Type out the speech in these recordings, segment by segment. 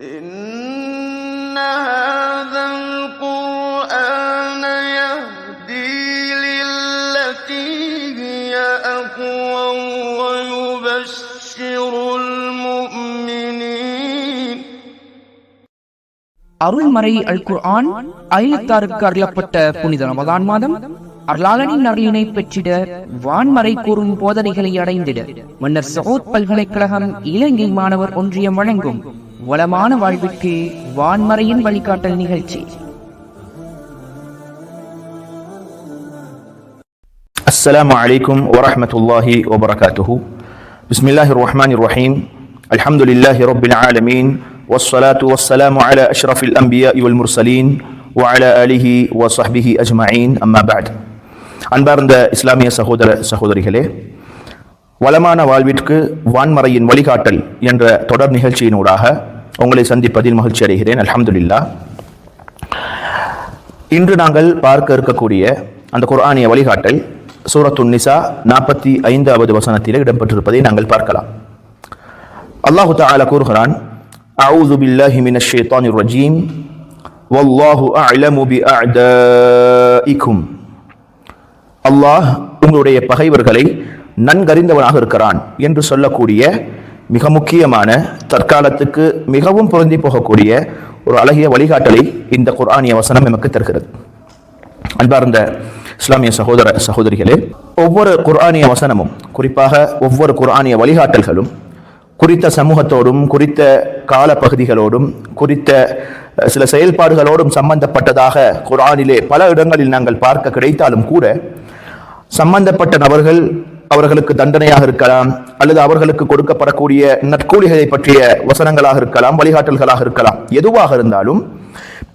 إن هذا القرآن يهدي للتي هي أقوم ويبشر المؤمنين அருள்மறை அல் குர்ஆன் அயலத்தாருக்கு அருளப்பட்ட புனித ரமதான் மாதம் அருளாளனின் அருளினை பெற்றிட வான்மறை கூறும் போதனைகளை அடைந்திட மன்னர் சவுத் பல்கலைக்கழகம் இலங்கை மாணவர் ஒன்றியம் வழங்கும் வளமான வாழ்விற்கு வான்மறையின் வழிகாட்டல் நிகழ்ச்சி السلام عليكم ورحمة الله وبركاته بسم الله الرحمن الرحيم الحمد لله رب العالمين والصلاة والسلام على أشرف الأنبياء والمرسلين وعلى آله وصحبه أجمعين أما بعد அன்பார்ந்த இஸ்லாமிய சகோதர சகோதரிகளே வளமான வாழ்விற்கு வான்மறையின் வழிகாட்டல் என்ற தொடர் நிகழ்ச்சியினூடாக உங்களை சந்திப்பதில் மகிழ்ச்சி அடைகிறேன். அலமதுல்லா இன்று நாங்கள் பார்க்க இருக்கக்கூடிய அந்த குர்ஆனிய வழிகாட்டல் சூரத்துன் நிசா நாற்பத்தி ஐந்தாவது வசனத்தில் இடம்பெற்றிருப்பதை நாங்கள் பார்க்கலாம். அல்லாஹு தாலா கூறுகிறான் அவுது பில்லாஹி மினஷ் ஷைத்தானிர் ரஜீம். வல்லாஹு அஅலமு பிஅஅதாஇக்கும். அல்லாஹ் உங்களுடைய பகைவர்களை நன்கறிந்தவனாக இருக்கிறான் என்று சொல்லக்கூடிய மிக முக்கியமான தற்காலத்துக்கு மிகவும் பொருந்தி போகக்கூடிய ஒரு அழகிய வழிகாட்டலை இந்த குர்ஆனிய வசனம் நமக்கு தருகிறது. அன்பார்ந்த இஸ்லாமிய சகோதர சகோதரிகளே ஒவ்வொரு குர்ஆனிய வசனமும் குறிப்பாக ஒவ்வொரு குர்ஆனிய வழிகாட்டல்களும் குறித்த சமூகத்தோடும் குறித்த கால பகுதிகளோடும் குறித்த சில செயல்பாடுகளோடும் சம்பந்தப்பட்டதாக குர்ஆனிலே பல இடங்களில் நாங்கள் பார்க்க கிடைத்தாலும் கூட சம்பந்தப்பட்ட நபர்கள் அவர்களுக்கு தண்டனையாக இருக்கலாம் அல்லது அவர்களுக்கு கொடுக்கப்படக்கூடிய நற்கூலிகளை பற்றிய வசனங்களாக இருக்கலாம் வழிகாட்டல்களாக இருக்கலாம். எதுவாக இருந்தாலும்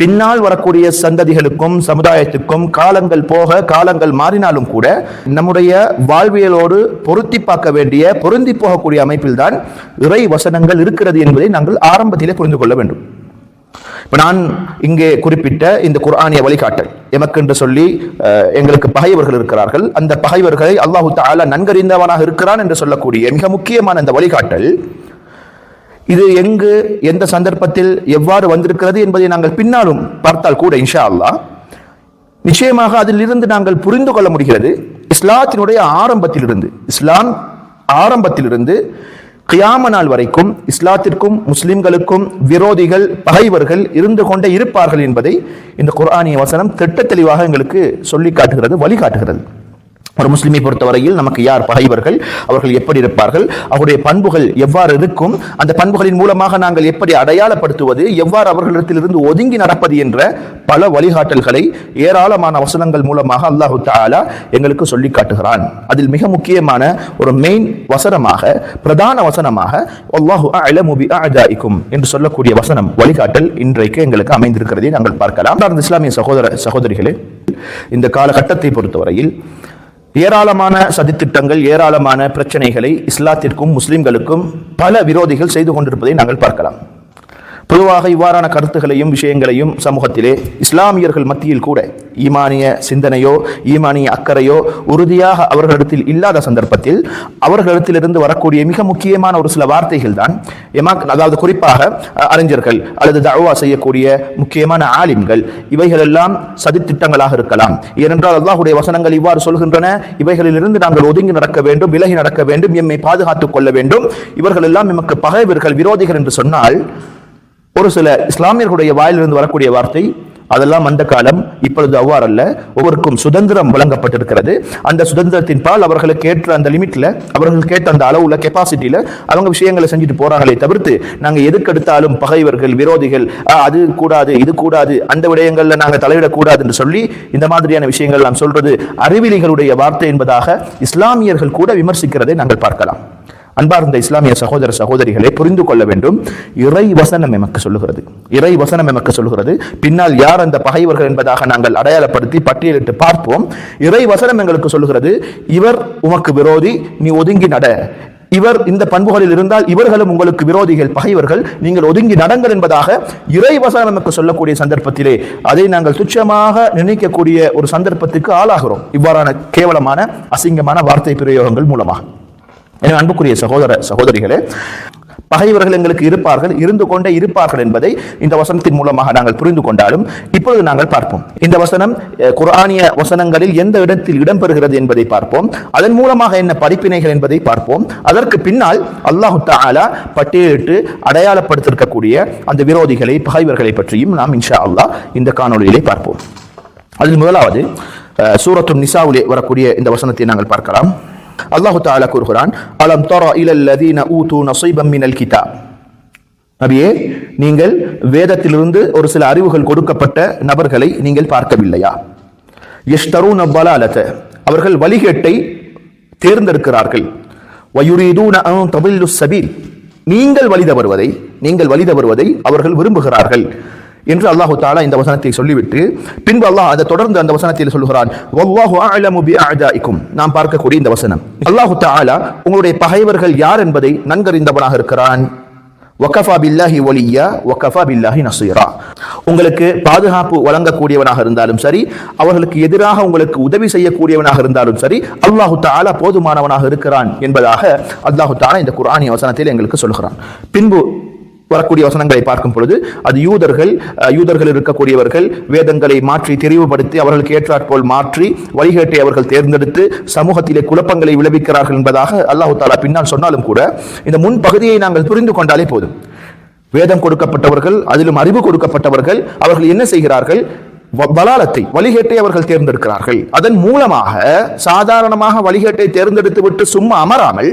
பின்னால் வரக்கூடிய சந்ததிகளுக்கும் சமுதாயத்துக்கும் காலங்கள் போக காலங்கள் மாறினாலும் கூட நம்முடைய வாழ்வியலோடு பொருத்தி பார்க்க வேண்டிய பொருந்தி போகக்கூடிய அமைப்பில்தான் இறை வசனங்கள் இருக்கிறது என்பதை நாங்கள் ஆரம்பத்திலே புரிந்து கொள்ள வேண்டும். இப்போ நான் இங்கே குறிப்பிட்ட இந்த குர்ஆனிய வழிகாட்டல் எமக்கு என்று சொல்லி எங்களுக்கு பகைவர்கள் இருக்கிறார்கள். அந்த பகைவர்களை அல்லாஹு தாலா நன்கறிந்தவனாக இருக்கிறான் என்று சொல்லக்கூடிய மிக முக்கியமான இந்த வழிகாட்டல் இது எங்கு எந்த சந்தர்ப்பத்தில் எவ்வாறு வந்திருக்கிறது என்பதை நாங்கள் பின்னாலும் பார்த்தால் கூட இன்ஷா அல்லாஹ் நிச்சயமாக அதிலிருந்து நாங்கள் புரிந்து கொள்ள முடிகிறது. இஸ்லாத்தினுடைய ஆரம்பத்திலிருந்து இஸ்லாம் ஆரம்பத்திலிருந்து கியாம நாள் வரைக்கும் இஸ்லாத்திற்கும் முஸ்லிம்களுக்கும் விரோதிகள் பகைவர்கள் இருந்து கொண்டே இருப்பார்கள் என்பதை இந்த குர்ஆனிய வசனம் திட்ட தெளிவாக எங்களுக்கு சொல்லி காட்டுகிறது வழிகாட்டுகிறது. ஒரு முஸ்லிமை பொறுத்தவரையில் நமக்கு யார் பகைவர்கள்? அவர்கள் எப்படி இருப்பார்கள்? அவருடைய பண்புகள் எவ்வாறு இருக்கும்? அந்த பண்புகளின் மூலமாக நாங்கள் எப்படி அடையாளப்படுத்துவது? எவ்வாறு அவர்களிடத்திலிருந்து ஒதுங்கி நடப்பது என்ற பல வழிகாட்டல்களை ஏராளமான வசனங்கள் மூலமாக அல்லாஹு தாலா எங்களுக்கு சொல்லி காட்டுகிறான். அதில் மிக முக்கியமான ஒரு மெயின் வசனமாக பிரதான வசனமாக அல்லாஹு என்று சொல்லக்கூடிய வசனம் வழிகாட்டல் இன்றைக்கு எங்களுக்கு அமைந்திருக்கிறதை நாங்கள் பார்க்கலாம். இஸ்லாமிய சகோதர சகோதரிகளே இந்த காலகட்டத்தை பொறுத்தவரையில் ஏராளமான சதித்திட்டங்கள் ஏராளமான பிரச்சனைகளை இஸ்லாத்திற்கும் முஸ்லிம்களுக்கும் பல விரோதிகள் செய்து கொண்டிருப்பதை நாங்கள் பார்க்கலாம். பொதுவாக இவ்வாறான கருத்துகளையும் விஷயங்களையும் சமூகத்திலே இஸ்லாமியர்கள் மத்தியில் கூட ஈமானிய சிந்தனையோ ஈமானிய அக்கறையோ உறுதியாக அவர்களிடத்தில் இல்லாத சந்தர்ப்பத்தில் அவர்களிடத்திலிருந்து வரக்கூடிய மிக முக்கியமான ஒரு சில வார்த்தைகள் தான் எமாக் அதாவது குறிப்பாக அறிஞர்கள் அல்லது தஅவா செய்யக்கூடிய முக்கியமான ஆலிம்கள். இவைகளெல்லாம் சதித்திட்டங்களாக இருக்கலாம். ஏனென்றால் அல்லாஹுடைய வசனங்கள் இவ்வாறு சொல்கின்றன இவைகளிலிருந்து நாங்கள் ஒதுங்கி நடக்க வேண்டும் விலகி நடக்க வேண்டும் எம்மை பாதுகாத்துக் கொள்ள வேண்டும். இவர்கள் எல்லாம் எமக்கு பகைவர்கள் விரோதிகள் என்று சொன்னால் ஒரு சில இஸ்லாமியர்களுடைய வாயிலிருந்து வரக்கூடிய வார்த்தை அதெல்லாம் அந்த காலம் இப்பொழுது அவ்வாறல்ல ஒவ்வொருக்கும் சுதந்திரம் வழங்கப்பட்டிருக்கிறது. அந்த சுதந்திரத்தின் பால் அவர்களுக்கு ஏற்ற அந்த லிமிட்ல அவர்கள் கேட்ட அந்த அளவுல கெப்பாசிட்டியில அவங்க விஷயங்களை செஞ்சுட்டு போறாங்களே தவிர்த்து நாங்க எதுக்கெடுத்தாலும் பகைவர்கள் விரோதிகள் "ஆ, அது கூடாது இது கூடாது அந்த விடயங்கள்ல நாங்க தலையிடக்கூடாது என்று சொல்லி இந்த மாதிரியான விஷயங்கள் நாம் சொல்றது அறிவிலிகளுடைய வார்த்தை என்பதாக இஸ்லாமியர்கள் கூட விமர்சிக்கிறதை நாங்கள் பார்க்கலாம். அன்பார்ந்த இஸ்லாமிய சகோதர சகோதரிகளை புரிந்து கொள்ள வேண்டும். இறை வசனம் எமக்கு சொல்லுகிறது. இறை வசனம் எமக்கு சொல்லுகிறது. பின்னால் யார் அந்த பகைவர்கள் என்பதாக நாங்கள் அடையாளப்படுத்தி பட்டியலிட்டு பார்ப்போம். இறை வசனம் எங்களுக்கு சொல்லுகிறது இவர் உமக்கு விரோதி நீ ஒதுங்கி நட. இவர் இந்த பண்புகளில் இருந்தால் இவர்களும் உங்களுக்கு விரோதிகள் பகைவர்கள். நீங்கள் ஒதுங்கி நடங்கள் என்பதாக இறை வசனம் நமக்கு சொல்லக்கூடிய சந்தர்ப்பத்திலே அதை நாங்கள் துச்சமாக நினைக்கக்கூடிய ஒரு சந்தர்ப்பத்துக்கு ஆளாகிறோம். இவ்வாறான கேவலமான அசிங்கமான வார்த்தை பிரயோகங்கள் மூலமாக. எனவே அன்புக்குரிய சகோதர சகோதரிகளே பகைவர்கள் எங்களுக்கு இருப்பார்கள் இருந்து கொண்டே இருப்பார்கள் என்பதை இந்த வசனத்தின் மூலமாக நாங்கள் புரிந்து கொண்டாலும் இப்பொழுது நாங்கள் பார்ப்போம். இந்த வசனம் குரானிய குர்ஆனிய வசனங்களில் எந்த இடத்தில் இடம்பெறுகிறது என்பதை பார்ப்போம். அதன் மூலமாக என்ன படிப்பினைகள் என்பதை பார்ப்போம். அதற்கு பின்னால் அல்லாஹு தாலா பட்டியலிட்டு அடையாளப்படுத்திருக்கக்கூடிய அந்த விரோதிகளை பகைவர்களை பற்றியும் நாம் இன்ஷா அல்லாஹ் இந்த காணொலியிலே பார்ப்போம். அதில் முதலாவது அஹ், சூரத்து நிசாவிலே வரக்கூடிய இந்த வசனத்தை நாங்கள் பார்க்கலாம். அல்லாஹு தாலா கூறுகிறான் அலம் தரா ஊது மினல் நபியே நீங்கள் வேதத்திலிருந்து ஒரு சில அறிவுகள் கொடுக்கப்பட்ட நபர்களை நீங்கள் பார்க்கவில்லையா? யஷ்தரூன பலாலத அவர்கள் வழிகேட்டை தேர்ந்தெடுக்கிறார்கள். வயுரீதூன தமிழ் சபீல். நீங்கள் வழி தவறுவதை நீங்கள் வழி தவறுவதை அவர்கள் விரும்புகிறார்கள். என்று அல்லாஹு தாலா இந்த வசனத்தை சொல்லிவிட்டு பின்பு அல்லாஹ் அதை தொடர்ந்து அந்த வசனத்தில் சொல்கிறான் நாம் பார்க்கக்கூடிய இந்த வசனம். அல்லாஹு தாலா உங்களுடைய பகைவர்கள் யார் என்பதை நன்கறிந்தவனாக இருக்கிறான். ஒக்கஃபா பில்லாஹி ஒலியா ஒக்கஃபா பில்லாஹி நசீரா. உங்களுக்கு பாதுகாப்பு வழங்கக்கூடியவனாக இருந்தாலும் சரி அவர்களுக்கு எதிராக உங்களுக்கு உதவி செய்யக்கூடியவனாக இருந்தாலும் சரி அல்லாஹு தாலா போதுமானவனாக இருக்கிறான் என்பதாக அல்லாஹு தாலா இந்த குர்ஆனிய வசனத்தில் எங்களுக்கு சொல்கிறான் பின்பு வரக்கூடிய வசனங்களை பார்க்கும் பொழுது அது யூதர்கள் யூதர்கள் இருக்கக்கூடியவர்கள் வேதங்களை மாற்றி தெரிவுபடுத்தி அவர்களுக்கு ஏற்றாற்போல் மாற்றி வழிகேட்டை அவர்கள் தேர்ந்தெடுத்து சமூகத்திலே குழப்பங்களை விளைவிக்கிறார்கள் என்பதாக அல்லாஹு தாலா பின்னால் சொன்னாலும் கூட இந்த முன் பகுதியை நாங்கள் புரிந்து கொண்டாலே போதும். வேதம் கொடுக்கப்பட்டவர்கள் அதிலும் அறிவு கொடுக்கப்பட்டவர்கள் அவர்கள் என்ன செய்கிறார்கள்? வ- வலாலத்தை வழிகேட்டை அவர்கள் தேர்ந்தெடுக்கிறார்கள். அதன் மூலமாக சாதாரணமாக வழிகேட்டை தேர்ந்தெடுத்து விட்டு சும்மா அமராமல்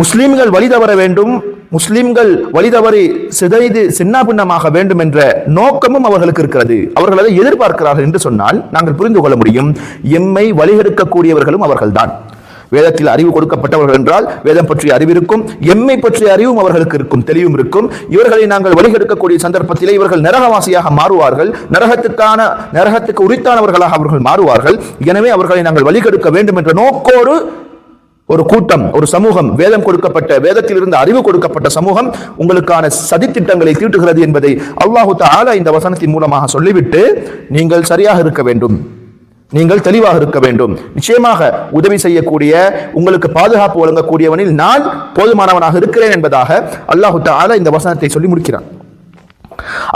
முஸ்லிம்கள் வழி தவற வேண்டும் முஸ்லிம்கள் வழி தவறி சிதைது சின்னாபின்னமாக வேண்டும் என்ற நோக்கமும் அவர்களுக்கு இருக்கிறது. அவர்கள் அதை எதிர்பார்க்கிறார்கள் என்று சொன்னால் நாங்கள் புரிந்து கொள்ள முடியும் எம்மை வழிகெடுக்கக்கூடியவர்களும் அவர்கள்தான். வேதத்தில் அறிவு கொடுக்கப்பட்டவர்கள் என்றால் வேதம் பற்றிய அறிவு இருக்கும் எம்மை பற்றிய அறிவும் அவர்களுக்கு இருக்கும் தெளிவும் இருக்கும். இவர்களை நாங்கள் வழிகெடுக்கக்கூடிய சந்தர்ப்பத்திலே இவர்கள் நரகவாசியாக மாறுவார்கள் நரகத்துக்கான நரகத்துக்கு உரித்தானவர்களாக அவர்கள் மாறுவார்கள். எனவே அவர்களை நாங்கள் வழிகெடுக்க வேண்டும் என்ற நோக்கோடு ஒரு கூட்டம் ஒரு சமூகம் வேதம் கொடுக்கப்பட்ட வேதத்தில் இருந்து அறிவு கொடுக்கப்பட்ட சமூகம் உங்களுக்கான சதித்திட்டங்களை தீட்டுகிறது என்பதை அல்லாஹு தாலா இந்த வசனத்தின் மூலமாக சொல்லிவிட்டு நீங்கள் சரியாக இருக்க வேண்டும். நீங்கள் தெளிவாக இருக்க வேண்டும். நிச்சயமாக உதவி செய்யக்கூடிய உங்களுக்கு பாதுகாப்பு வழங்கக்கூடியவனில் நான் போதுமானவனாக இருக்கிறேன் என்பதாக அல்லாஹு தாலா இந்த வசனத்தை சொல்லி முடிக்கிறான்.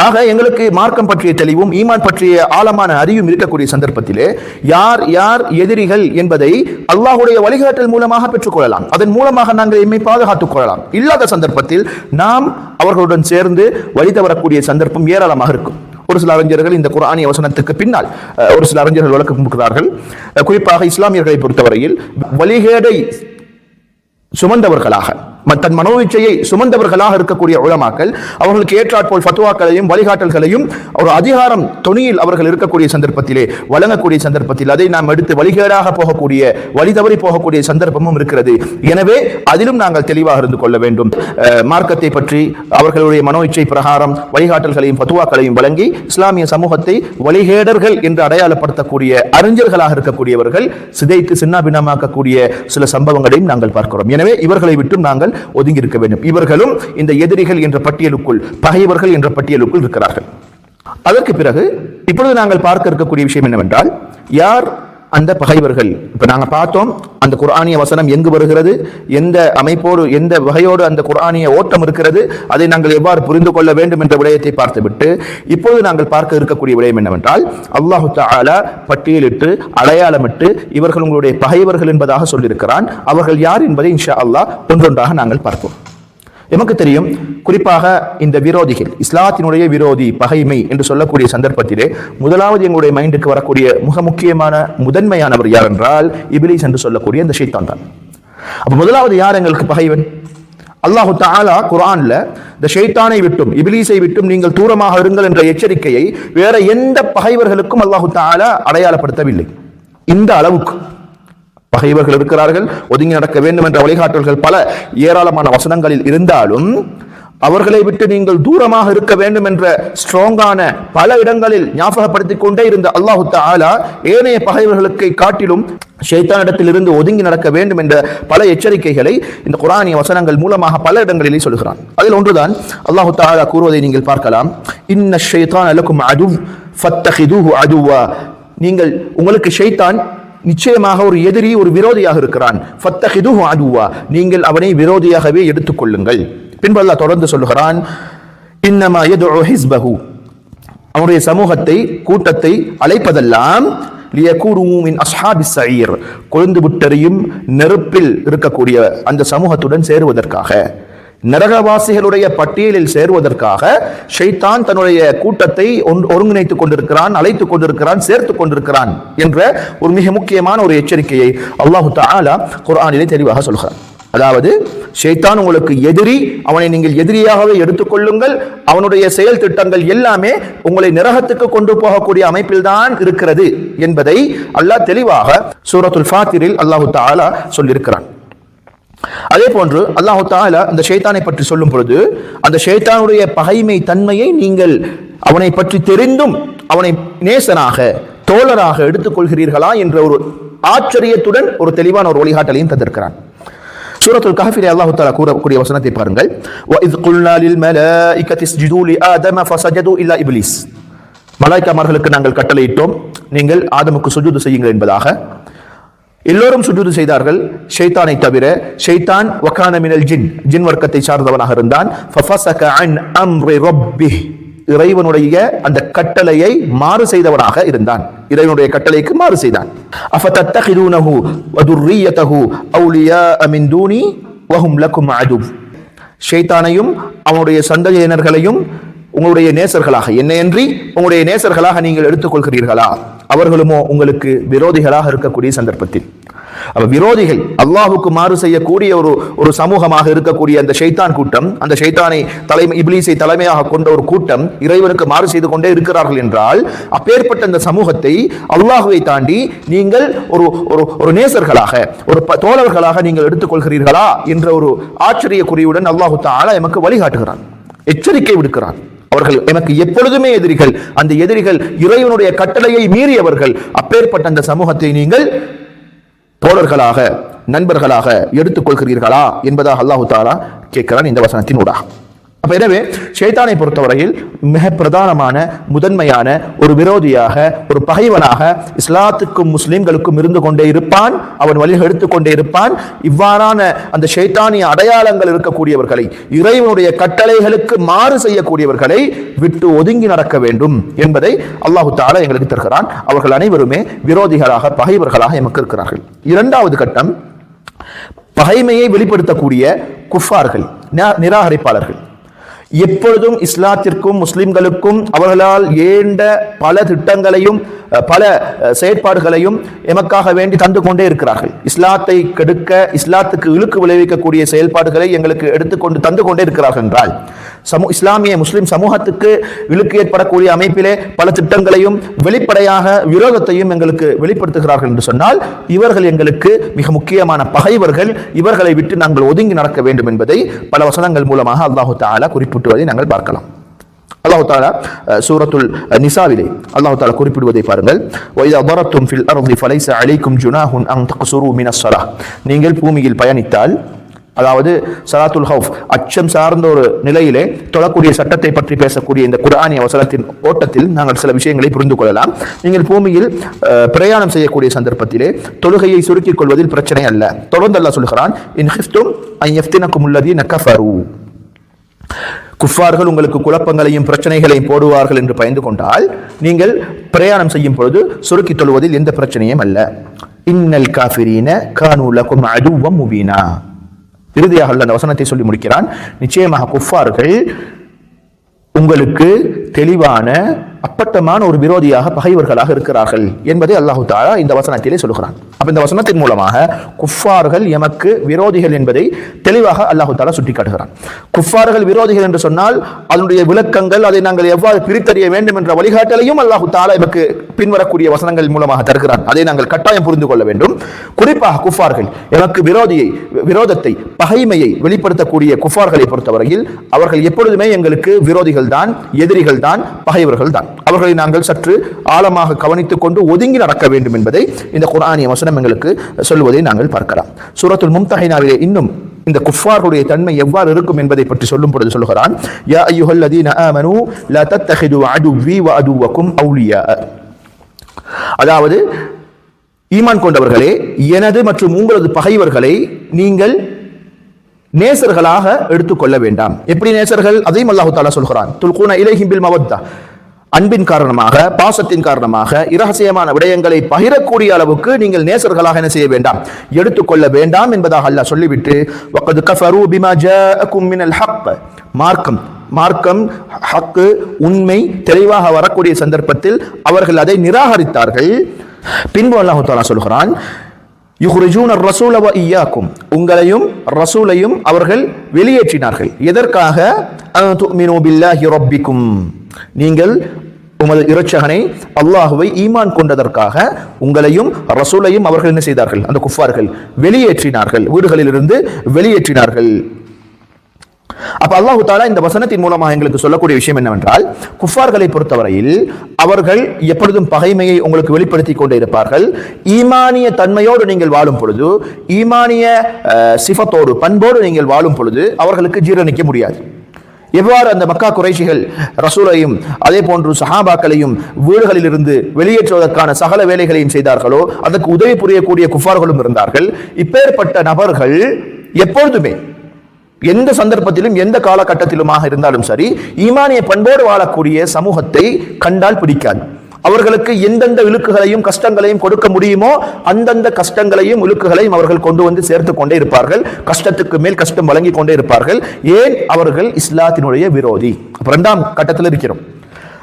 ஆக எங்களுக்கு மார்க்கம் பற்றிய தெளிவும் ஈமான் பற்றிய ஆழமான அறிவும் இருக்கக்கூடிய சந்தர்ப்பத்திலே யார் யார் எதிரிகள் என்பதை அல்லாஹுடைய வழிகாட்டல் மூலமாக பெற்றுக்கொள்ளலாம். அதன் மூலமாக நாங்கள் எம்மை பாதுகாத்துக் கொள்ளலாம். இல்லாத சந்தர்ப்பத்தில் நாம் அவர்களுடன் சேர்ந்து வழி தவறக்கூடிய சந்தர்ப்பம் ஏராளமாக இருக்கும். ஒரு சில அறிஞர்கள் இந்த குர்ஆனிய வசனத்துக்கு பின்னால் ஒரு சில அறிஞர்கள் வழக்கு கொடுக்கிறார்கள் குறிப்பாக இஸ்லாமியர்களை பொறுத்தவரையில் வழிகேடை சுமந்தவர்களாக தன் மனோவிச்சையை சுமந்தவர்களாக இருக்கக்கூடிய உலமாக்கள் அவர்களுக்கு ஏற்றாற்போல் ஃபத்துவாக்களையும் வழிகாட்டல்களையும் ஒரு அதிகாரம் தொனியில் அவர்கள் இருக்கக்கூடிய சந்தர்ப்பத்திலே வழங்கக்கூடிய சந்தர்ப்பத்தில் அதை நாம் எடுத்து வழிகேடாக போகக்கூடிய வழி தவறி போகக்கூடிய சந்தர்ப்பமும் இருக்கிறது. எனவே அதிலும் நாங்கள் தெளிவாக இருந்து கொள்ள வேண்டும். மார்க்கத்தை பற்றி அவர்களுடைய மனோ பிரகாரம் வழிகாட்டல்களையும் ஃபத்துவாக்களையும் வழங்கி இஸ்லாமிய சமூகத்தை வழிகேடர்கள் என்று அடையாளப்படுத்தக்கூடிய அறிஞர்களாக இருக்கக்கூடியவர்கள் சிதைத்து சின்னாபின்னமாக்கக்கூடிய சில சம்பவங்களையும் நாங்கள் பார்க்கிறோம். எனவே இவர்களை விட்டும் நாங்கள் ஒதுங்கி இருக்க வேண்டும். இவர்களும் இந்த எதிரிகள் என்ற பட்டியலுக்குள் பகைவர்கள் என்ற பட்டியலுக்குள் இருக்கிறார்கள். அதற்கு பிறகு இப்பொழுது நாங்கள் பார்க்க இருக்கக்கூடிய விஷயம் என்னவென்றால் யார் அந்த பகைவர்கள். இப்போ நாங்கள் பார்த்தோம் அந்த குர்ஆனிய வசனம் எங்கு வருகிறது எந்த அமைப்போடு எந்த வகையோடு அந்த குர்ஆனிய ஓட்டம் இருக்கிறது அதை நாங்கள் எவ்வாறு புரிந்து கொள்ள வேண்டும் என்ற விடயத்தை பார்த்துவிட்டு இப்போது நாங்கள் பார்க்க இருக்கக்கூடிய விடயம் என்னவென்றால் அல்லாஹு தாலா பட்டியலிட்டு அடையாளமிட்டு இவர்கள் உங்களுடைய பகைவர்கள் என்பதாக சொல்லியிருக்கிறான். அவர்கள் யார் என்பதை இன்ஷா அல்லாஹ் ஒன்றொன்றாக நாங்கள் பார்ப்போம். எமக்கு தெரியும் குறிப்பாக இந்த விரோதிகள் இஸ்லாத்தினுடைய விரோதி பகைமை என்று சொல்லக்கூடிய சந்தர்ப்பத்திலே முதலாவது எங்களுடைய மைண்டுக்கு வரக்கூடிய மிக முக்கியமான முதன்மையானவர் யார் என்றால் இபிலிஸ் என்று சொல்லக்கூடிய இந்த ஷைத்தான் தான் அப்ப முதலாவது யார் எங்களுக்கு பகைவன்? அல்லாஹு தாலா குரான்ல இந்த ஷைத்தானை விட்டும் இபிலீஸை விட்டும் நீங்கள் தூரமாக இருங்கள் என்ற எச்சரிக்கையை வேற எந்த பகைவர்களுக்கும் அல்லாஹு தாலா அடையாளப்படுத்தவில்லை. இந்த அளவுக்கு. பகைவர்கள் இருக்கிறார்கள் ஒதுங்கி நடக்க வேண்டும் என்ற வழிகாட்டல்கள் பல ஏராளமான வசனங்களில் இருந்தாலும் அவர்களை விட்டு நீங்கள் தூரமாக இருக்க வேண்டும் என்ற ஸ்ட்ராங்கான பல இடங்களில் ஞாபகப்படுத்திக் கொண்டே இருந்த அல்லாஹு தாலா ஏனைய பகைவர்களுக்கு காட்டிலும் ஷைத்தானிடத்திலிருந்து ஒதுங்கி நடக்க வேண்டும் என்ற பல எச்சரிக்கைகளை இந்த குரானிய வசனங்கள் மூலமாக பல இடங்களிலே சொல்கிறான். அதில் ஒன்றுதான் அல்லாஹு தாலா கூறுவதை நீங்கள் பார்க்கலாம். இன்ன ஷைத்தான் அலக்கும் அது ஃபத்தஹிதுஹு அதுவா. நீங்கள் உங்களுக்கு ஷைத்தான் நிச்சயமாக ஒரு எதிரி ஒரு விரோதியாக இருக்கிறான். ஃபத்தஹிது அதுவா. நீங்கள் அவனை விரோதியாகவே எடுத்துக்கொள்ளுங்கள். பின்பு அல்லாஹ் தொடர்ந்து சொல்லுகிறான் இன்னமா எது ஹிஸ்பஹு. அவனுடைய சமூகத்தை கூட்டத்தை அழைப்பதெல்லாம் கொழுந்து விட்டறியும் நெருப்பில் இருக்கக்கூடிய அந்த சமூகத்துடன் சேருவதற்காக. நரகவாசிகளுடைய பட்டியலில் சேருவதற்காக ஷைத்தான் தன்னுடைய கூட்டத்தை ஒன்- ஒருங்கிணைத்துக் கொண்டிருக்கிறான் அழைத்துக் கொண்டிருக்கிறான் சேர்த்துக் கொண்டிருக்கிறான் என்ற ஒரு மிக முக்கியமான ஒரு எச்சரிக்கையை அல்லாஹு தாலா குரானிலே தெளிவாக சொல்கிறான் அதாவது ஷைத்தான் உங்களுக்கு எதிரி அவனை நீங்கள் எதிரியாகவே எடுத்துக்கொள்ளுங்கள் அவனுடைய செயல் திட்டங்கள் எல்லாமே உங்களை நரகத்துக்கு கொண்டு போகக்கூடிய அமைப்பில்தான் இருக்கிறது என்பதை அல்லாஹ் தெளிவாக சூரத்துல் ஃபாத்திரில் அல்லாஹு தாலா சொல்லியிருக்கிறான். அதே போன்று அல்லாஹு தாலா அந்த ஷைத்தானை பற்றி சொல்லும் பொழுது அந்த ஷைத்தானுடைய பகைமை தன்மையை நீங்கள் அவனை பற்றி தெரிந்தும் அவனை நேசனாக தோழராக எடுத்துக்கொள்கிறீர்களா என்ற ஒரு ஆச்சரியத்துடன் ஒரு தெளிவான ஒரு வழிகாட்டலையும் தந்திருக்கிறான். சூரத்துல் கஹஃபிலே அல்லாஹு தஆலா கூறக்கூடிய வசனத்தை பாருங்கள். வ இஸ் குல்னா லில் மலாயிகதி இஸ்ஜுது லி ஆதம ஃபஸஜது இல்லா இப்லீஸ். மலாய்க்காமார்களுக்கு நாங்கள் கட்டளையிட்டோம் நீங்கள் ஆதமுக்கு சுஜூது செய்யுங்கள் என்பதாக. எல்லோரும் சுஜூது செய்தார்கள். ஷைத்தானை தவிர ஷைத்தான் வக்கான மினல் ஜின் ஜின் வர்க்கத்தை சார்ந்தவனாக இருந்தான். இறைவனுடைய அந்த கட்டளையை மாறு செய்தவனாக இருந்தான். இறைவனுடைய கட்டளைக்கு மாறு செய்தான். அஃபத்தத்தகிதூனஹு வதுர்ரியதஹு அவுலியா மின் தூனி வஹும் லக்கும் அதுவ். ஷைத்தானையும் அவனுடைய சந்ததியினர்களையும் உங்களுடைய நேசர்களாக என்னையன்றி உங்களுடைய நேசர்களாக நீங்கள் எடுத்துக்கொள்கிறீர்களா? அவர்களுமோ உங்களுக்கு விரோதிகளாக இருக்கக்கூடிய சந்தர்ப்பத்தில். அப்ப விரோதிகள் அல்லாஹுக்கு மாறு செய்யக்கூடிய ஒரு ஒரு சமூகமாக இருக்கக்கூடிய அந்த ஷைத்தான் கூட்டம் அந்த ஷைத்தானை தலைமை இப்லீஸை தலைமையாக கொண்ட ஒரு கூட்டம் இறைவனுக்கு மாறு செய்து கொண்டே இருக்கிறார்கள் என்றால் அப்பேற்பட்ட அந்த சமூகத்தை அல்லாஹுவை தாண்டி நீங்கள் ஒரு ஒரு ஒரு நேசர்களாக ஒரு ப- தோழர்களாக நீங்கள் எடுத்துக்கொள்கிறீர்களா? என்ற ஒரு ஆச்சரிய குறியுடன் அல்லாஹு தாலா எமக்கு வழிகாட்டுகிறான் எச்சரிக்கை விடுக்கிறான். அவர்கள் எனக்கு எப்பொழுதுமே எதிரிகள். அந்த எதிரிகள் இறைவனுடைய கட்டளையை மீறியவர்கள். அப்பேற்பட்ட அந்த சமூகத்தை நீங்கள் தோழர்களாக நண்பர்களாக எடுத்துக்கொள்கிறீர்களா என்பதாக அல்லாஹு தாலா கேட்கிறான் இந்த வசனத்தின் ஊடாக. அப்ப எனவே ஷைத்தானை பொறுத்தவரையில் மிக பிரதானமான முதன்மையான ஒரு விரோதியாக ஒரு பகைவனாக இஸ்லாத்துக்கும் முஸ்லிம்களுக்கும் இருந்து கொண்டே இருப்பான் அவன் வழி எடுத்துக்கொண்டே இருப்பான். இவ்வாறான அந்த ஷைத்தானிய அடையாளங்கள் இருக்கக்கூடியவர்களை இறைவனுடைய கட்டளைகளுக்கு மாறு செய்யக்கூடியவர்களை விட்டு ஒதுங்கி நடக்க வேண்டும் என்பதை அல்லாஹு தாலா எங்களுக்கு தருகிறான். அவர்கள் அனைவருமே விரோதிகளாக பகைவர்களாக எமக்கு இருக்கிறார்கள். இரண்டாவது கட்டம் பகைமையை வெளிப்படுத்தக்கூடிய குஃபார்கள் நிராகரிப்பாளர்கள். எப்பொழுதும் இஸ்லாத்திற்கும் முஸ்லிம்களுக்கும் அவர்களால் ஏண்ட பல திட்டங்களையும் பல செயற்பாடுகளையும் எமக்காக வேண்டி தந்து கொண்டே இருக்கிறார்கள். இஸ்லாத்தை கெடுக்க இஸ்லாத்துக்கு இழுக்கு விளைவிக்கக்கூடிய செயல்பாடுகளை எங்களுக்கு எடுத்துக்கொண்டு தந்து கொண்டே இருக்கிறார்கள் என்றால் சமூ இஸ்லாமிய முஸ்லிம் சமூகத்துக்கு இழுக்கு ஏற்படக்கூடிய அமைப்பிலே பல திட்டங்களையும் வெளிப்படையாக விரோதத்தையும் எங்களுக்கு வெளிப்படுத்துகிறார்கள் என்று சொன்னால் இவர்கள் எங்களுக்கு மிக முக்கியமான பகைவர்கள். இவர்களை விட்டு நாங்கள் ஒதுங்கி நடக்க வேண்டும் என்பதை பல வசனங்கள் மூலமாக அல்லாஹு தாலா குறிப்பிட்டுவதை நாங்கள் பார்க்கலாம். அல்லாஹு தாலா சூரத்துல் நிசாவிலே அல்லாஹு தாலா குறிப்பிடுவதை பாருங்கள். ஒய்தா பரத்தும் ஃபில் அருந்தி ஃபலைச அலைக்கும் ஜுனாஹுன் அங் தக்சுரு மினஸ்ஸலா நீங்கள் பூமியில் பயணித்தால் அதாவது சலாத்துல் ஹவுஃப் அச்சம் சார்ந்த ஒரு நிலையிலே தொழக்கூடிய சட்டத்தை பற்றி பேசக்கூடிய இந்த குரானிய வசனத்தின் ஓட்டத்தில் நாங்கள் சில விஷயங்களை புரிந்து கொள்ளலாம். நீங்கள் பூமியில் பிரயாணம் செய்யக்கூடிய சந்தர்ப்பத்திலே தொழுகையை சுருக்கிக் கொள்வதில் பிரச்சனை அல்ல. தொடர்ந்து அல்லாஹ் சொல்கிறான் இன் ஹிஃப்தும் அன் யஃப்தினக்கும் குஃபார்கள் உங்களுக்கு குழப்பங்களையும் பிரச்சனைகளையும் போடுவார்கள் என்று பயந்து கொண்டால் நீங்கள் பிரயாணம் செய்யும் பொழுது சுருக்கி தொழுவதில் எந்த பிரச்சனையும் அல்ல. இன்னல் காஃபிரீன கானு அதுவம் முபீனா. இறுதியாக அந்த வசனத்தை சொல்லி முடிக்கிறான். நிச்சயமாக குஃபார்கள் உங்களுக்கு தெளிவான அப்பட்டமான ஒரு விரோதியாக பகைவர்களாக இருக்கிறார்கள் என்பதை அல்லாஹு தாலா இந்த வசனத்திலே சொல்கிறான் அப்ப இந்த வசனத்தின் மூலமாக குஃபார்கள் எமக்கு விரோதிகள் என்பதை தெளிவாக அல்லாஹு தாலா சுட்டிக்காட்டுகிறான். குஃபார்கள் விரோதிகள் என்று சொன்னால் அதனுடைய விளக்கங்கள் அதை நாங்கள் எவ்வாறு பிரித்தறிய வேண்டும் என்ற வழிகாட்டலையும் அல்லாஹு தாலா எமக்கு பின்வரக்கூடிய வசனங்கள் மூலமாக தருகிறான். அதை நாங்கள் கட்டாயம் புரிந்து கொள்ள வேண்டும். குறிப்பாக குஃபார்கள் எமக்கு விரோதியை விரோதத்தை பகைமையை வெளிப்படுத்தக்கூடிய குஃபார்களை பொறுத்தவரையில் அவர்கள் எப்பொழுதுமே எங்களுக்கு விரோதிகள் தான் எதிரிகள் தான் பகைவர்கள் தான் அவர்களை நாங்கள் சற்று ஆழமாக கவனித்துக் கொண்டு ஒதுங்கி நடக்க வேண்டும் என்பதை இந்த குரானிய வசனம் எங்களுக்கு சொல்வதை நாங்கள் பார்க்கலாம். சூரத்துல் மும்தஹினாவிலே இன்னும் இந்த குஃபார்களுடைய தன்மை எவ்வாறு இருக்கும் என்பதை பற்றி சொல்லும் பொழுது சொல்கிறான் யா அய்யுஹல்லதீன ஆமனு லா தத்தஹிது அடுவி வ அதுவக்கும் அவுலியா. அதாவது ஈமான் கொண்டவர்களே எனது மற்றும் உங்களது பகைவர்களை நீங்கள் நேசர்களாக எடுத்துக்கொள்ள வேண்டாம். எப்படி நேசர்கள்? அதையும் அல்லாஹு தாலா சொல்கிறான். துல்கூன இலைஹிம் பில் மவத்தா. அன்பின் காரணமாக பாசத்தின் காரணமாக இரகசியமான விடயங்களை பகிரக்கூடிய அளவுக்கு நீங்கள் நேசர்களாக என்ன செய்ய வேண்டாம்? எடுத்துக்கொள்ள வேண்டாம் என்பதாக அல்லாஹ் சொல்லிவிட்டு வக்கது கஃபரு பிமா ஜாஅக்கும் மினல் ஹக். மார்க்கம் மார்க்கம் ஹக்கு உண்மை தெளிவாக வரக்கூடிய சந்தர்ப்பத்தில் அவர்கள் அதை நிராகரித்தார்கள். பின்பு அல்லாஹு தாலா சொல்கிறான் யுஹ்ரிஜூன ரசூலவ இயாக்கும் உங்களையும் ரசூலையும் அவர்கள் வெளியேற்றினார்கள். எதற்காக? மினோபில்லாஹி துஅ்மினூ ரப்பிக்கும். நீங்கள் உமது இறைச்சகனை அல்லாஹுவை ஈமான் கொண்டதற்காக உங்களையும் ரசூலையும் அவர்கள் என்ன செய்தார்கள்? அந்த குஃபார்கள் வெளியேற்றினார்கள். வீடுகளிலிருந்து வெளியேற்றினார்கள். அப்ப அல்லாஹு தாலா இந்த வசனத்தின் மூலமாக எங்களுக்கு சொல்லக்கூடிய விஷயம் என்னவென்றால் குஃபார்களை பொறுத்தவரையில் அவர்கள் எப்பொழுதும் பகைமையை உங்களுக்கு வெளிப்படுத்தி கொண்டே இருப்பார்கள். ஈமானிய தன்மையோடு நீங்கள் வாழும் பொழுது ஈமானிய சிஃபத்தோடு பண்போடு நீங்கள் வாழும் பொழுது அவர்களுக்கு ஜீரணிக்க முடியாது. எவ்வாறு அந்த மக்கா குறைஷிகள் ரசூலையும் அதே போன்று சஹாபாக்களையும் வீடுகளிலிருந்து வெளியேற்றுவதற்கான சகல வேலைகளையும் செய்தார்களோ அதற்கு உதவி புரியக்கூடிய குஃபார்களும் இருந்தார்கள். இப்பேற்பட்ட நபர்கள் எப்பொழுதுமே எந்த சந்தர்ப்பத்திலும் எந்த காலகட்டத்திலுமாக இருந்தாலும் சரி ஈமானிய பண்போடு வாழக்கூடிய சமூகத்தை கண்டால் பிடிக்காது. அவர்களுக்கு எந்தெந்த இழுக்குகளையும் கஷ்டங்களையும் கொடுக்க முடியுமோ அந்தந்த கஷ்டங்களையும் இழுக்குகளையும் அவர்கள் கொண்டு வந்து சேர்த்து கொண்டே இருப்பார்கள். கஷ்டத்துக்கு மேல் கஷ்டம் வழங்கி கொண்டே இருப்பார்கள். ஏன் அவர்கள் இஸ்லாத்தினுடைய விரோதி? இரண்டாம் கட்டத்தில் இருக்கிறோம்.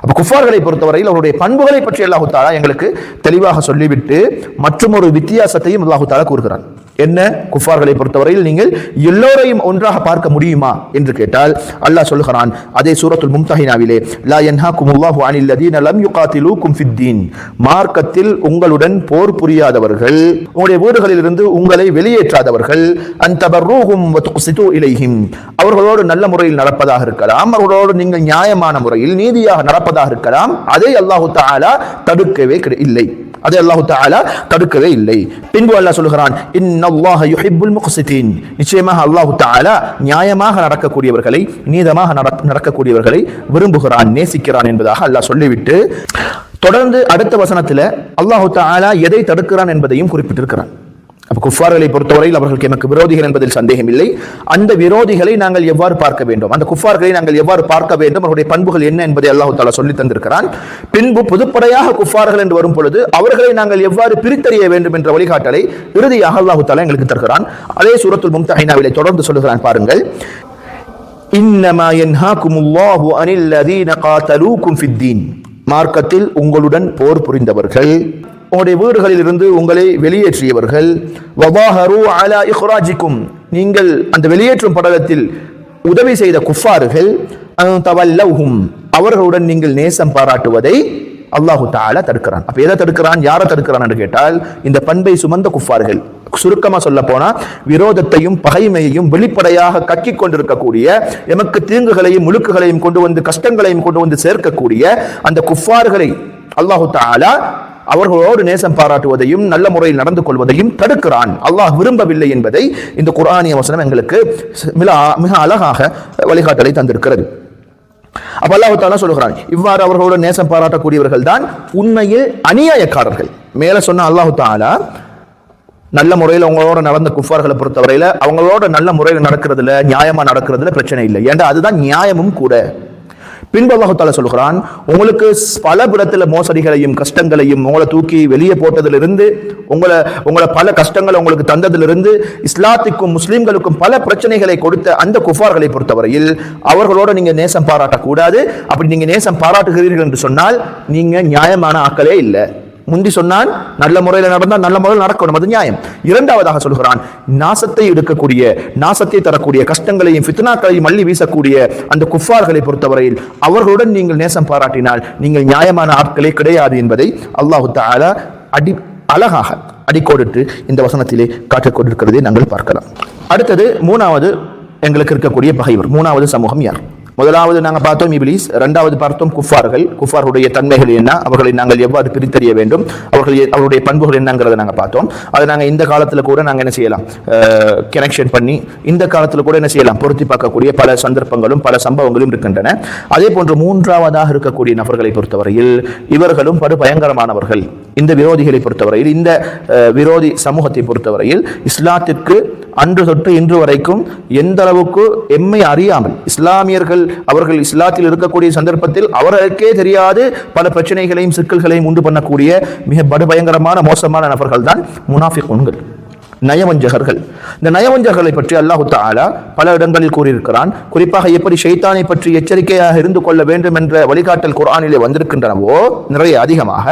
அப்போ குஃபார்களை பொறுத்தவரையில் அவருடைய பண்புகளை பற்றி அல்லாஹு தாலா எங்களுக்கு தெளிவாக சொல்லிவிட்டு மற்றும் ஒரு வித்தியாசத்தையும் அல்லாஹு தாலா கூறுகிறான். என்ன? குஃபார்களை பொறுத்தவரையில் நீங்கள் எல்லோரையும் ஒன்றாக பார்க்க முடியுமா? என்று கேட்டால் அல்லாஹ் சொல்லுகிறான் அதே சூரத்துல் மும்தஹினாவிலே லா யன்ஹாக்கும் அல்லாஹு அனில் லதீன லம் யுகாத்திலூக்கும் ஃபித்தீன் மார்க்கத்தில் உங்களுடன் போர் புரியாதவர்கள் உங்களுடைய வீடுகளிலிருந்து உங்களை வெளியேற்றாதவர்கள் அந்தபர்ரூஹும் வதுக்ஸிது இலைஹிம். அவர்களோடு நல்ல முறையில் நடப்பதாக இருக்கலாம் அவர்களோடு நீங்கள் நியாயமான முறையில் நீதியாக நடப்பதாக இருக்கலாம் அதை அல்லாஹு தாலா தடுக்கவே கிடை- இல்லை. அதை அல்லாஹு தாலா தடுக்கவே இல்லை. பின்பு அல்லாஹ் சொல்கிறான் இன்னல்லாஹ யுஹிப்புல் முக்ஸிதீன். நிச்சயமாக அல்லாஹு தாலா நியாயமாக நடக்கக்கூடியவர்களை நீதமாக நட- நடக்கக்கூடியவர்களை விரும்புகிறான் நேசிக்கிறான் என்பதாக அல்லாஹ் சொல்லிவிட்டு தொடர்ந்து அடுத்த வசனத்துல அல்லாஹு தாலா எதை தடுக்கிறான் என்பதையும் குறிப்பிட்டிருக்கிறான். அப்ப குஃபார்களை பொறுத்தவரையில் அவர்களுக்கு எமக்கு விரோதிகள் என்பதில் சந்தேகம் இல்லை அந்த விரோதிகளை நாங்கள் எவ்வாறு பார்க்க வேண்டும்? அந்த குஃபார்களை நாங்கள் எவ்வாறு பார்க்க வேண்டும்? அவருடைய பண்புகள் என்ன என்பதை அல்லாஹு தாலா சொல்லி தந்திருக்கிறான். பின்பு புதுப்படையாக குஃபார்கள் என்று வரும் பொழுது அவர்களை நாங்கள் எவ்வாறு பிரித்தறிய வேண்டும் என்ற வழிகாட்டலை இறுதியாக அல்லாஹு தாலா எங்களுக்கு தருகிறான். அதே சூரத்துல் மும்தஹினாவிலே தொடர்ந்து சொல்லுகிறான் பாருங்கள். இன்னமா யன்ஹாக்குமுல்லாஹு அனில் அதீன காத்தலூக்கும் ஃபித்தீன் மார்க்கத்தில் உங்களுடன் போர் புரிந்தவர்கள் உங்களுடைய வீடுகளில் இருந்து உங்களை வெளியேற்றியவர்கள். வபாஹரு அலா இஹ்ராஜிக்கும். நீங்கள் அந்த வெளியேற்றும் படலத்தில் உதவி செய்த குஃபார்கள் அன் அவர்களுடன் நீங்கள் நேசம் பாராட்டுவதை அல்லாஹு தாலா தடுக்கிறான். அப்ப எதை தடுக்கிறான்? யாரை தடுக்கிறான் என்று கேட்டால் இந்த பண்பை சுமந்த குஃபார்கள். சுருக்கமா சொல்ல போனா விரோதத்தையும் பகைமையையும் வெளிப்படையாக கக்கி கொண்டிருக்கக்கூடிய எமக்கு தீங்குகளையும் முழுக்குகளையும் கொண்டு வந்து கஷ்டங்களையும் கொண்டு வந்து சேர்க்கக்கூடிய அந்த குஃபார்களை அல்லாஹு தாலா அவர்களோடு நேசம் பாராட்டுவதையும் நல்ல முறையில் நடந்து கொள்வதையும் தடுக்கிறான். அல்லாஹ் விரும்பவில்லை என்பதை இந்த குரானிய வசனம் எங்களுக்கு மிக மிக அழகாக வழிகாட்டலை தந்திருக்கிறது. அப்ப அல்லாஹ் தாலா சொல்லுகிறான் இவ்வாறு அவர்களோட நேசம் பாராட்டக்கூடியவர்கள் தான் உண்மையில் அநியாயக்காரர்கள். மேல சொன்ன அல்லாஹு தாலா நல்ல முறையில் அவங்களோட நடந்த குஃபார்களை பொறுத்தவரையில் அவங்களோட நல்ல முறையில் நடக்கிறதுல நியாயமா நடக்கிறதுல பிரச்சனை இல்லை. ஏன்டா அதுதான் நியாயமும் கூட. பின்பு அல்லாஹால சொல்கிறான் உங்களுக்கு பல புறத்தில் மோசடிகளையும் கஷ்டங்களையும் உங்களை தூக்கி வெளியே போட்டதிலிருந்து உங்களை உங்களை பல கஷ்டங்களை உங்களுக்கு தந்ததிலிருந்து இஸ்லாத்துக்கும் முஸ்லீம்களுக்கும் பல பிரச்சனைகளை கொடுத்த அந்த குஃபார்களை பொறுத்தவரையில் அவர்களோட நீங்க நேசம் பாராட்டக்கூடாது. அப்படி நீங்க நேசம் பாராட்டுகிறீர்கள் என்று சொன்னால் நீங்க நியாயமான ஆக்களே இல்லை. முந்தி சொன்னான் நல்ல முறையில் நடந்தால் நல்ல முறையில் நடக்கணும் அது நியாயம். இரண்டாவதாக சொல்கிறான் நாசத்தை எடுக்கக்கூடிய நாசத்தை தரக்கூடிய கஷ்டங்களையும் ஃபித்னாக்களையும் மல்லி வீசக்கூடிய அந்த குஃபார்களை பொறுத்தவரையில் அவர்களுடன் நீங்கள் நேசம் பாராட்டினால் நீங்கள் நியாயமான ஆட்களே கிடையாது என்பதை அல்லாஹு தாலா அடி அழகாக அடிக்கோடிட்டு இந்த வசனத்திலே காட்டிக் கொண்டிருக்கிறதை நாங்கள் பார்க்கலாம். அடுத்தது மூணாவது எங்களுக்கு இருக்கக்கூடிய பகைவர் மூணாவது சமூகம் யார்? முதலாவது நாங்கள் பார்த்தோம் இபிலிஸ் ரெண்டாவது பார்த்தோம் குஃபார்கள். குஃபாருடைய தன்மைகள் என்ன? அவர்களை நாங்கள் எவ்வாறு பிரித்தறிய வேண்டும்? அவர்கள் அவருடைய பண்புகள் என்னங்கிறத நாங்கள் பார்த்தோம். அதை நாங்கள் இந்த காலத்தில் கூட நாங்கள் என்ன செய்யலாம்? கனெக்ஷன் பண்ணி இந்த காலத்தில் கூட என்ன செய்யலாம்? பொருத்தி பார்க்கக்கூடிய பல சந்தர்ப்பங்களும் பல சம்பவங்களும் இருக்கின்றன. அதே போன்று மூன்றாவதாக இருக்கக்கூடிய நபர்களை பொறுத்தவரையில் இவர்களும் படு பயங்கரமானவர்கள். இந்த விரோதிகளை பொறுத்தவரையில் இந்த விரோதி சமூகத்தை பொறுத்தவரையில் இஸ்லாத்திற்கு அன்று தொட்டு இன்று வரைக்கும் எந்த அளவுக்கு எம்மை அறியாமல் இஸ்லாமியர்கள் அவர்கள் இஸ்லாத்தில் இருக்கக்கூடிய சந்தர்ப்பத்தில் அவர்களுக்கே தெரியாது பல பிரச்சனைகளையும் சிக்கல்களையும் உண்டு பண்ணக்கூடிய மிக படுபயங்கரமான மோசமான நபர்கள் தான் முனாஃபிக் உண்கள். நயவஞ்சகர்கள். இந்த நயவஞ்சகர்களை பற்றி அல்லாஹு தாலா பல இடங்களில் கூறியிருக்கிறான். குறிப்பாக எப்படி ஷைத்தானை பற்றி எச்சரிக்கையாக இருந்து கொள்ள வேண்டும் என்ற வழிகாட்டல் குரானிலே வந்திருக்கின்றனவோ நிறைய அதிகமாக.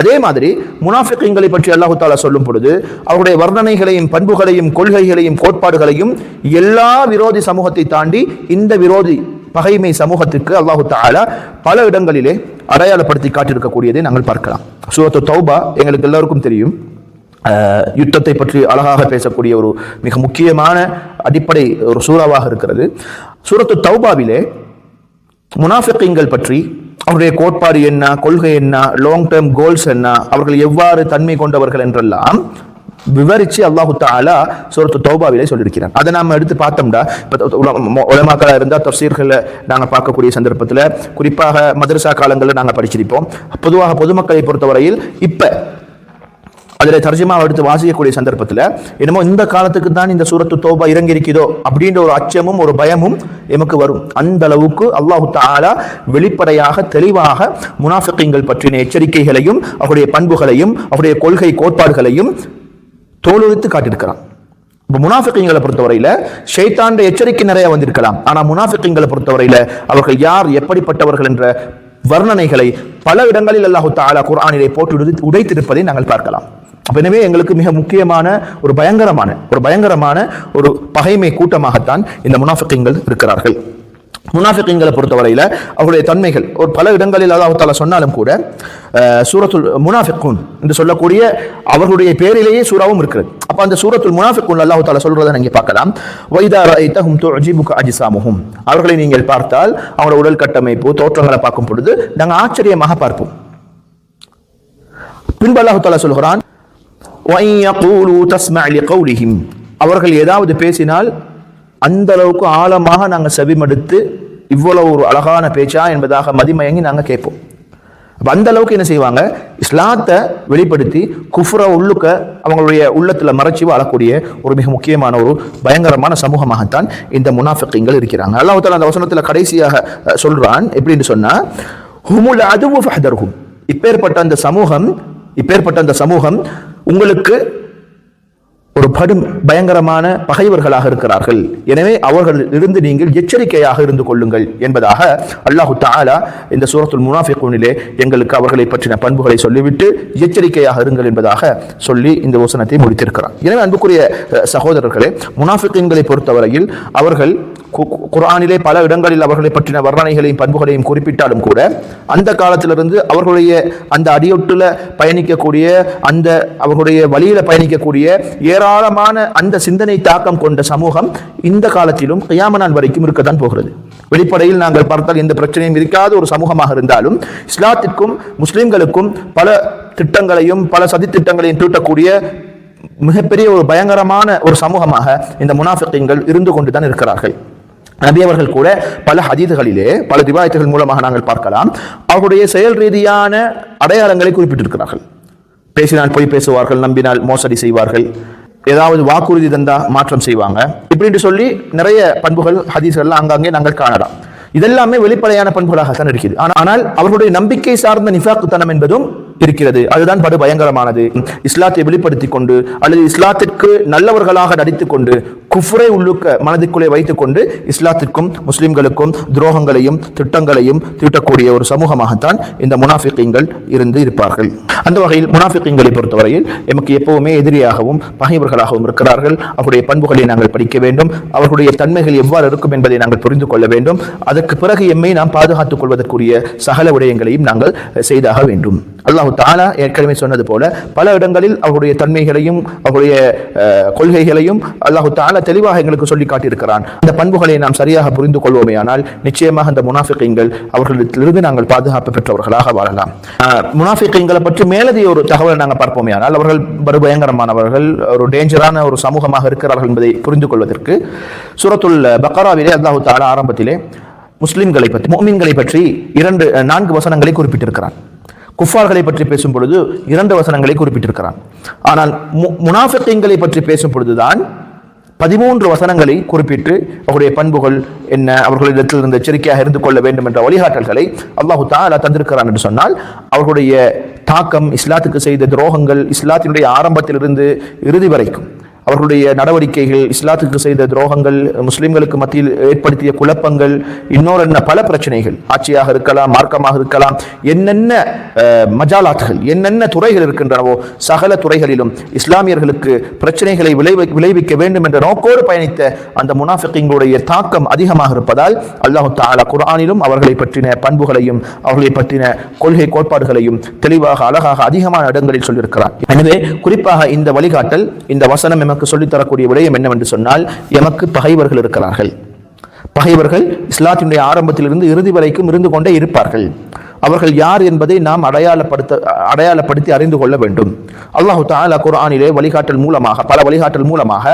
அதே மாதிரி முனாஃபிக்கங்களை பற்றி அல்லாஹு தாலா சொல்லும் பொழுது அவருடைய வர்ணனைகளையும் பண்புகளையும் கொள்கைகளையும் கோட்பாடுகளையும் எல்லா விரோதி சமூகத்தை தாண்டி இந்த விரோதி பகைமை சமூகத்திற்கு அல்லாஹு தாலா பல இடங்களிலே அடையாளப்படுத்தி காட்டியிருக்கக்கூடியதை நாங்கள் பார்க்கலாம். சூரத்து தௌபா எங்களுக்கு எல்லாருக்கும் தெரியும். யுத்தத்தை பற்றி அழகாக பேசக்கூடிய ஒரு மிக முக்கியமான அடிப்படை ஒரு சூறாவாக இருக்கிறது. சூரத்து தௌபாவிலே முனாஃபிக்கிங்கள் பற்றி அவருடைய கோட்பாடு என்ன கொள்கை என்ன லாங் டேர்ம் கோல்ஸ் என்ன அவர்கள் எவ்வாறு தன்மை கொண்டவர்கள் என்றெல்லாம் விவரிச்சு அல்லாஹு தாலா சூரத்து தௌபாவிலே சொல்லியிருக்கிறான் அதை நாம் எடுத்து பார்த்தோம்டா. இப்போ உலமாக்களாக இருந்தால் தப்சீர்களை நாங்கள் பார்க்கக்கூடிய சந்தர்ப்பத்தில் குறிப்பாக மதரசா காலங்களில் நாங்கள் படிச்சிருப்போம். பொதுவாக பொதுமக்களை பொறுத்தவரையில் இப்போ அதில் தர்ஜிமாவை எடுத்து வாசிக்கக்கூடிய சந்தர்ப்பத்தில் என்னமோ இந்த காலத்துக்கு தான் இந்த சூரத்து தோபா இறங்கி அப்படின்ற ஒரு அச்சமும் ஒரு பயமும் எமக்கு வரும். அந்த அளவுக்கு அல்லாஹு தாலா வெளிப்படையாக தெளிவாக முனாஃபிக்கங்கள் பற்றின எச்சரிக்கைகளையும் அவருடைய பண்புகளையும் அவருடைய கொள்கை கோட்பாடுகளையும் தோலுரித்து காட்டியிருக்கிறான். இப்போ முனாஃபிகீன்களை பொறுத்தவரையில ஷைத்தாண்ட எச்சரிக்கை நிறைய வந்திருக்கலாம். ஆனால் முனாஃபிகீன்களை பொறுத்தவரையில அவர்கள் யார் எப்படிப்பட்டவர்கள் என்ற வர்ணனைகளை பல இடங்களில் அல்லாஹு தாலா குர்ஆனிலே போட்டு உடைத்திருப்பதை நாங்கள் பார்க்கலாம். எனவே எங்களுக்கு மிக முக்கியமான ஒரு பயங்கரமான ஒரு பயங்கரமான ஒரு பகைமை கூட்டமாகத்தான் இந்த முனாஃபிக்கிங்கள் இருக்கிறார்கள். முனாஃபிக்கிங்களை பொறுத்தவரையில அவருடைய தன்மைகள் ஒரு பல இடங்களில் அல்லாஹ் சொன்னாலும் கூட சூரத்துல் முனாஃபிக்குன் என்று சொல்லக்கூடிய அவர்களுடைய பேரிலேயே சூறாவும் இருக்கிறது. அப்போ அந்த சூரத்துல் முனாஃபிக்குன் அல்லாஹ் தாலா சொல்றதை நீங்க பார்க்கலாம். வைதா ரஐதஹும் துஅஜிபுக அஜ்சாமுஹும். அவர்களை நீங்கள் பார்த்தால் அவங்களோட உடல் கட்டமைப்பு தோற்றங்களை பார்க்கும் பொழுது நாங்கள் ஆச்சரியமாக பார்ப்போம். பின்பு அல்லாஹ் தாலா சொல்கிறான் கவுலிஹிம் அவர்கள் ஏதாவது பேசினால் அந்த அளவுக்கு ஆழமாக நாங்கள் செவிமடுத்து இவ்வளவு ஒரு அழகான பேச்சா என்பதாக மதிமயங்கி நாங்கள் கேட்போம். அப்போ அந்த அளவுக்கு என்ன செய்வாங்க? இஸ்லாத்தை வெளிப்படுத்தி குஃப்ரா உள்ளுக்க அவங்களுடைய உள்ளத்தில் மறைச்சி வாழக்கூடிய ஒரு மிக முக்கியமான ஒரு பயங்கரமான சமூகமாகத்தான் இந்த முனாஃபிக்கிங்கள் இருக்கிறாங்க. அல்லாஹால அந்த வசனத்தில் கடைசியாக சொல்கிறான் எப்படின்னு சொன்னால் ஹுமுல் அதுவும் இப்பேற்பட்ட அந்த சமூகம் இப்பேற்பட்ட அந்த சமூகம் உங்களுக்கு ஒரு படும் பயங்கரமான பகைவர்களாக இருக்கிறார்கள். எனவே அவர்களிலிருந்து இருந்து நீங்கள் எச்சரிக்கையாக இருந்து கொள்ளுங்கள் என்பதாக அல்லாஹு தாலா இந்த சூரத்துல் முனாஃபிகூனிலே எங்களுக்கு அவர்களை பற்றின பண்புகளை சொல்லிவிட்டு எச்சரிக்கையாக இருங்கள் என்பதாக சொல்லி இந்த வசனத்தை முடித்திருக்கிறார். எனவே அன்புக்குரிய சகோதரர்களே முனாஃபிகங்களை பொறுத்தவரையில் அவர்கள் கு- கு- பல இடங்களில் அவர்களை பற்றின வர்ணனைகளையும் பண்புகளையும் குறிப்பிட்டாலும் கூட அந்த காலத்திலிருந்து அவர்களுடைய அந்த அடியொட்டில் பயணிக்கக்கூடிய அந்த அவர்களுடைய வழியில் பயணிக்கக்கூடிய ஏராளமான அந்த சிந்தனை தாக்கம் கொண்ட சமூகம் இந்த காலத்திலும் கையாமனான் வரைக்கும் இருக்கத்தான் போகிறது. வெளிப்படையில் நாங்கள் பார்த்தால் எந்த பிரச்சனையும் இருக்காத ஒரு சமூகமாக இருந்தாலும் இஸ்லாத்திற்கும் முஸ்லிம்களுக்கும் பல திட்டங்களையும் பல சதித்திட்டங்களையும் தீட்டக்கூடிய மிகப்பெரிய ஒரு பயங்கரமான ஒரு சமூகமாக இந்த முனாஃபிக்கங்கள் இருந்து கொண்டு தான் இருக்கிறார்கள். நபி அவர்கள் கூட பல ஹதீதுகளிலே பல ரிவாயத்துகள் மூலமாக நாங்கள் பார்க்கலாம். அவருடைய செயல் ரீதியான அடையாளங்களை குறிப்பிட்டிருக்கிறார்கள். பேசினால் பொய் பேசுவார்கள் நம்பினால் மோசடி செய்வார்கள். ஏதாவது வாக்குறுதி தந்தா மாற்றம் செய்வாங்க. இப்படின்னு சொல்லி நிறைய பண்புகள் ஹதீஸ்கள்லாம் அங்கங்கே நாங்கள் காணலாம். இதெல்லாமே வெளிப்படையான பண்புகளாகத்தான் இருக்குது ஆனால் அவர்களுடைய நம்பிக்கை சார்ந்த நிஃபாக்குத்தனம் என்பதும் இருக்கிறது. அதுதான் படு பயங்கரமானது இஸ்லாத்தை வெளிப்படுத்திக் கொண்டு அல்லது இஸ்லாத்திற்கு நல்லவர்களாக நடித்துக்கொண்டு குஃப்ரை உள்ளுக்க மனதிற்குள்ளே வைத்துக்கொண்டு இஸ்லாத்திற்கும் முஸ்லிம்களுக்கும் துரோகங்களையும் திட்டங்களையும் தீட்டக்கூடிய ஒரு சமூகமாகத்தான் இந்த முனாஃபிகீன்கள் இருந்து இருப்பார்கள். அந்த வகையில் முனாஃபிகீன்களை பொறுத்தவரையில் எமக்கு எப்பவுமே எதிரியாகவும் பகைவர்களாகவும் இருக்கிறார்கள். அவருடைய பண்புகளை நாங்கள் படிக்க வேண்டும். அவர்களுடைய தன்மைகள் எவ்வாறு இருக்கும் என்பதை நாங்கள் புரிந்து கொள்ள வேண்டும். அதற்கு பிறகு எம்மை நாம் பாதுகாத்துக் கொள்வதற்குரிய சகல விடயங்களையும் நாங்கள் செய்தாக வேண்டும். அல்லாஹு தாலா ஏற்கனவே சொன்னது போல பல இடங்களில் அவருடைய தன்மைகளையும் அவருடைய கொள்கைகளையும் அல்லாஹு தாலா தெளிவாக எங்களுக்கு சொல்லி காட்டியிருக்கிறான். அந்த பண்புகளை நாம் சரியாக புரிந்து கொள்வோமேயானால் நிச்சயமாக அந்த முனாஃபிகங்கள் அவர்களிடத்திலிருந்து நாங்கள் பாதுகாப்பு பெற்றவர்களாக வாழலாம். ஆஹ், முனாஃபிகங்களை பற்றி மேலதிய ஒரு தகவலை நாங்கள் பார்ப்போமே ஆனால் அவர்கள் ஒரு பயங்கரமானவர்கள் ஒரு டேஞ்சரான ஒரு சமூகமாக இருக்கிறார்கள் என்பதை புரிந்து கொள்வதற்கு சுரத்துள்ள பக்கராவிலே அல்லாஹு தாலா ஆரம்பத்திலே முஸ்லிம்களை பற்றி முஃமின்களை பற்றி இரண்டு நான்கு வசனங்களை குறிப்பிட்டிருக்கிறான். குஃபார்களை பற்றி பேசும் பொழுது இரண்டு வசனங்களை குறிப்பிட்டிருக்கிறான். ஆனால் மு- பற்றி பேசும் பொழுதுதான் பதிமூன்று வசனங்களை குறிப்பிட்டு அவருடைய பண்புகள் என்ன அவர்களிடத்தில் இருந்து எச்சரிக்கையாக இருந்து கொள்ள வேண்டும் என்ற வழிகாட்டல்களை அல்லாஹு தாலா தந்திருக்கிறான் என்று சொன்னால் அவர்களுடைய தாக்கம் இஸ்லாத்துக்கு செய்த துரோகங்கள் இஸ்லாத்தினுடைய ஆரம்பத்திலிருந்து இறுதி வரைக்கும் அவர்களுடைய நடவடிக்கைகள் இஸ்லாத்துக்கு செய்த துரோகங்கள் முஸ்லிம்களுக்கு மத்தியில் ஏற்படுத்திய குழப்பங்கள் இன்னொரு என்ன பல பிரச்சனைகள். ஆட்சியாக இருக்கலாம் மார்க்கமாக இருக்கலாம் என்னென்ன மஜாலாத்துகள் என்னென்ன துறைகள் இருக்கின்றனவோ சகல துறைகளிலும் இஸ்லாமியர்களுக்கு பிரச்சனைகளை விளைவி விளைவிக்க வேண்டும் என்ற நோக்கோடு பயணித்த அந்த முனாஃபிக்கிங்களுடைய தாக்கம் அதிகமாக இருப்பதால் அல்லாஹு தாலா குரானிலும் அவர்களை பற்றின பண்புகளையும் அவர்களை பற்றின கொள்கை கோட்பாடுகளையும் தெளிவாக அழகாக அதிகமான இடங்களில் சொல்லியிருக்கிறார். எனவே குறிப்பாக இந்த வழிகாட்டல் இந்த வசனம் எமக்கு சொல்லித் தரக்கூடிய விடயம் என்னவென்று சொன்னால் எமக்கு பகைவர்கள் இருக்கிறார்கள். பகைவர்கள் இஸ்லாத்தினுடைய ஆரம்பத்திலிருந்து இறுதி வரைக்கும் இருந்து கொண்டே இருப்பார்கள். அவர்கள் யார் என்பதை நாம் அடையாளப்படுத்த அடையாளப்படுத்தி அறிந்து கொள்ள வேண்டும். அல்லாஹு தாலா குர்ஆனிலே வழிகாட்டல் மூலமாக பல வழிகாட்டல் மூலமாக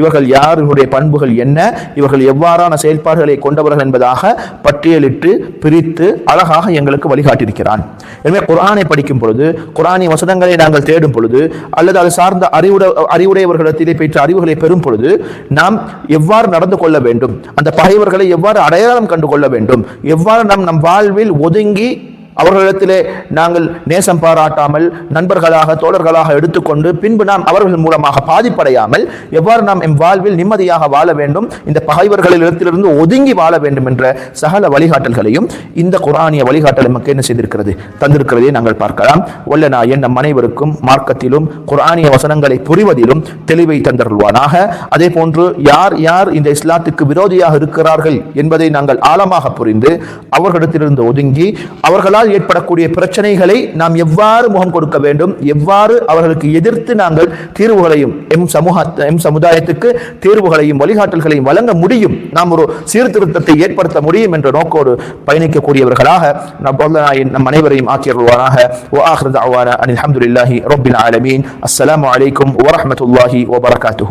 இவர்கள் யாருடைய பண்புகள் என்ன இவர்கள் எவ்வாறான செயல்பாடுகளை கொண்டவர்கள் என்பதாக பட்டியலிட்டு பிரித்து அழகாக எங்களுக்கு வழிகாட்டியிருக்கிறான். எனவே குரானை படிக்கும் பொழுது குர்ஆனிய வசனங்களை நாங்கள் தேடும் பொழுது அல்லது அது சார்ந்த அறிவுட அறிவுடையவர்களிடத்திலே பெற்ற அறிவுகளை பெறும் பொழுது நாம் எவ்வாறு நடந்து கொள்ள வேண்டும் அந்த பகைவர்களை எவ்வாறு அடையாளம் கண்டு கொள்ள வேண்டும் எவ்வாறு நாம் நம் வாழ்வில் ஒதுங்கி அவர்களிடத்திலே நாங்கள் நேசம் பாராட்டாமல் நண்பர்களாக தோழர்களாக எடுத்துக்கொண்டு பின்பு நாம் அவர்கள் மூலமாக பாதிப்படையாமல் எவ்வாறு நாம் எம் வாழ்வில் நிம்மதியாக வாழ வேண்டும் இந்த பகைவர்களிடத்திலிருந்து ஒதுங்கி வாழ வேண்டும் என்ற சகல வழிகாட்டல்களையும் இந்த குரானிய வழிகாட்டல் நமக்கு என்ன செய்திருக்கிறது? தந்திருக்கிறதை நாங்கள் பார்க்கலாம். வல்ல நான் நம் அனைவருக்கும் மார்க்கத்திலும் குரானிய வசனங்களை புரிவதிலும் தெளிவை தந்தருள்வானாக. அதே போன்று யார் யார் இந்த இஸ்லாத்துக்கு விரோதியாக இருக்கிறார்கள் என்பதை நாங்கள் ஆழமாக புரிந்து அவர்களிடத்திலிருந்து ஒதுங்கி அவர்களால் ஏற்படக்கூடிய பிரச்சனைகளை நாம் எவ்வாறு முகம் கொடுக்க வேண்டும் எவ்வாறு அவர்களுக்கு எதிர்த்து நாங்கள் தீர்வுகளையும் எம் சமூக எம் சமுதாயத்துக்கு தீர்வுகளையும் வழிகாட்டல்களையும் வழங்க முடியும் நாம் ஒரு சீர்திருத்தத்தை ஏற்படுத்த முடியும் என்ற நோக்கோடு பயணிக்கக்கூடியவர்களாக நம் நம் அனைவரையும் ஆக்கியருள்வானாக وآخر دعوانا أن الحمد لله رب العالمين السلام عليكم ورحمة الله وبركاته